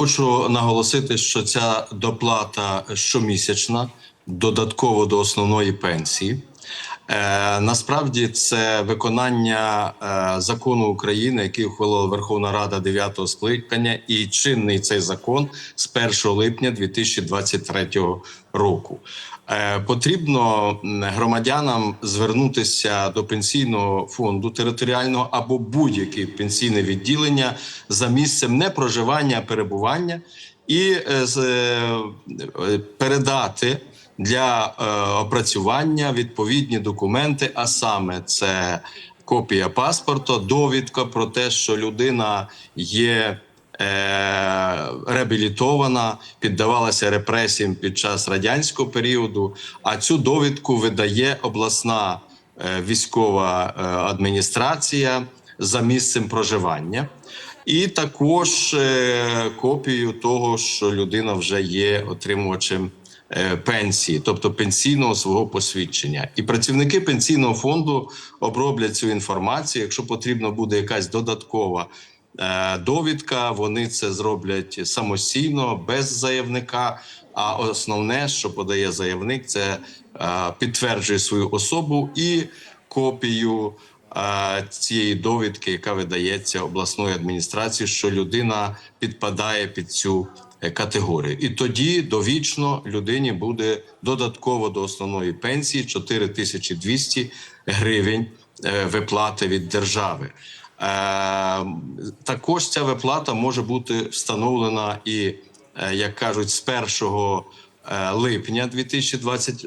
Хочу наголосити, що ця доплата щомісячна, додатково до основної пенсії. Е, насправді це виконання е, закону України, який ухвалила Верховна Рада 9 скликання, і чинний цей закон з 1 липня 2023 року. Е, потрібно громадянам звернутися до пенсійного фонду територіального або будь-яке пенсійне відділення за місцем не проживання, а перебування і передати для е, опрацювання відповідні документи, а саме це копія паспорта, довідка про те, що людина є е, реабілітована, піддавалася репресіям під час радянського періоду. А цю довідку видає обласна е, військова е, адміністрація за місцем проживання. І також копію того, що людина вже є отримувачем пенсії, тобто пенсійного свого посвідчення. І працівники пенсійного фонду оброблять цю інформацію. Якщо потрібно буде якась додаткова е, довідка, вони це зроблять самостійно, без заявника. А основне, що подає заявник, це е, підтверджує свою особу і копію е, цієї довідки, яка видається обласною адміністрацією, що людина підпадає під цю Е, категорії. І тоді довічно людині буде додатково до основної пенсії 4200 гривень е, виплати від держави. Е, також ця виплата може бути встановлена і, як кажуть, з 1 липня 2020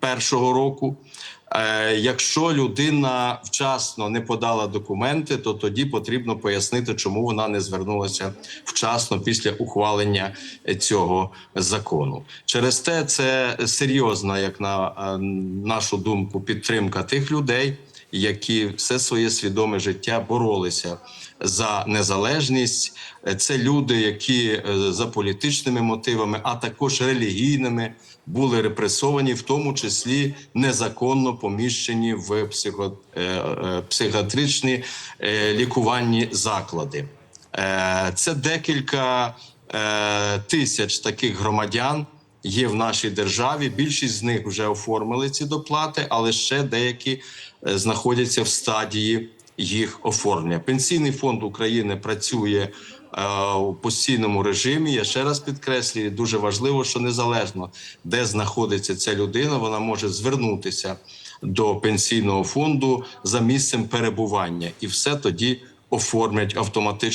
першого року. Е, якщо людина вчасно не подала документи, то тоді потрібно пояснити, чому вона не звернулася вчасно після ухвалення цього закону. Через те це серйозна, як на е, нашу думку, підтримка тих людей які все своє свідоме життя боролися за незалежність. Це люди, які е, за політичними мотивами, а також релігійними, були репресовані, в тому числі незаконно поміщені в психо, е, е, психіатричні лікувальні заклади. Це декілька тисяч таких громадян є в нашій державі. Більшість з них вже оформили ці доплати, але ще деякі е, знаходяться в стадії їх оформлення. Пенсійний фонд України працює е, у постійному режимі. Я ще раз підкреслюю, дуже важливо, що незалежно де знаходиться ця людина, вона може звернутися до пенсійного фонду за місцем перебування, і все тоді оформлять автоматично.